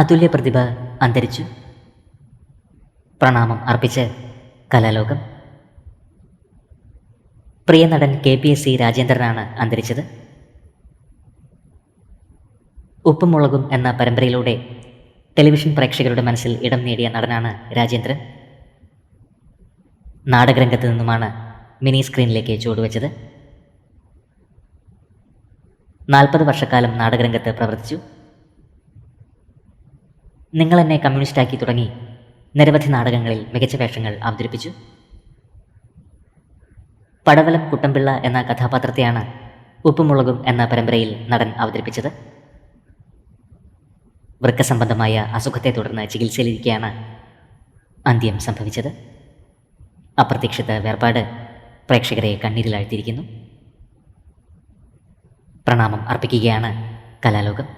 അതുല്യ പ്രതിഭ അന്തരിച്ചു. പ്രണാമം അർപ്പിച്ച് കലാലോകം. പ്രിയ നടൻ കെ പി എസ് സി രാജേന്ദ്രനാണ് അന്തരിച്ചത്. ഉപ്പും മുളകും എന്ന പരമ്പരയിലൂടെ ടെലിവിഷൻ പ്രേക്ഷകരുടെ മനസ്സിൽ ഇടം നേടിയ നടനാണ് രാജേന്ദ്രൻ. നാടകരംഗത്ത് നിന്നുമാണ് മിനി സ്ക്രീനിലേക്ക് ചുവടുവെച്ചത്. നാൽപ്പത് വർഷക്കാലം നാടകരംഗത്ത് പ്രവർത്തിച്ചു. നിങ്ങൾ എന്നെ കമ്മ്യൂണിസ്റ്റാക്കി തുടങ്ങി. നിരവധി നാടകങ്ങളിൽ മികച്ച വേഷങ്ങൾ അവതരിപ്പിച്ചു. പടവലം കുട്ടമ്പിള്ള എന്ന കഥാപാത്രത്തെയാണ് ഉപ്പുമുളകും എന്ന പരമ്പരയിൽ നടൻ അവതരിപ്പിച്ചത്. വൃക്ക സംബന്ധമായ അസുഖത്തെ തുടർന്ന് ചികിത്സയിലിരിക്കെയാണ് അന്ത്യം സംഭവിച്ചത്. അപ്രതീക്ഷിത വേർപാട് പ്രേക്ഷകരെ കണ്ണീരിലാഴ്ത്തിയിരിക്കുന്നു. പ്രണാമം അർപ്പിക്കുകയാണ് കലാലോകം.